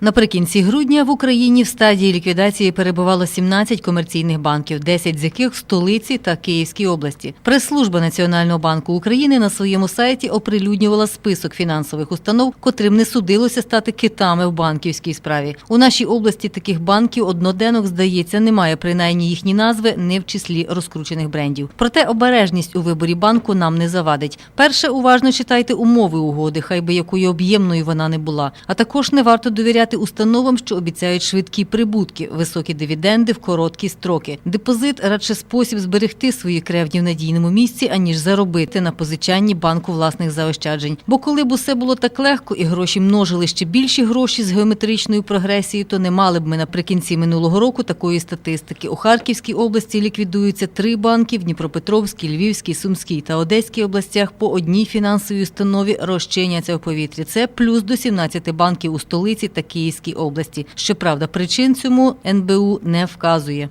Наприкінці грудня в Україні в стадії ліквідації перебувало 17 комерційних банків, 10 з яких столиці та Київській області. Прес-служба Національного банку України на своєму сайті оприлюднювала список фінансових установ, котрим не судилося стати китами в банківській справі. У нашій області таких банків одноденок, здається, немає, принаймні їхні назви не в числі розкручених брендів. Проте обережність у виборі банку нам не завадить. Перше, уважно читайте умови угоди, хай би якою об'ємною вона не була. А також не варто довіряти установам, що обіцяють швидкі прибутки, високі дивіденди в короткі строки. Депозит радше спосіб зберегти свої кревні в надійному місці, аніж заробити на позичанні банку власних заощаджень. Бо коли б усе було так легко і гроші множили ще більші гроші з геометричною прогресією, то не мали б ми наприкінці минулого року такої статистики. У Харківській області ліквідуються три банки, в Дніпропетровській, Львівській, Сумській та Одеській областях по одній фінансовій установі розчиняться в повітрі. Це плюс до 17 банків у столиці та Київській області. Щоправда, причин цьому НБУ не вказує.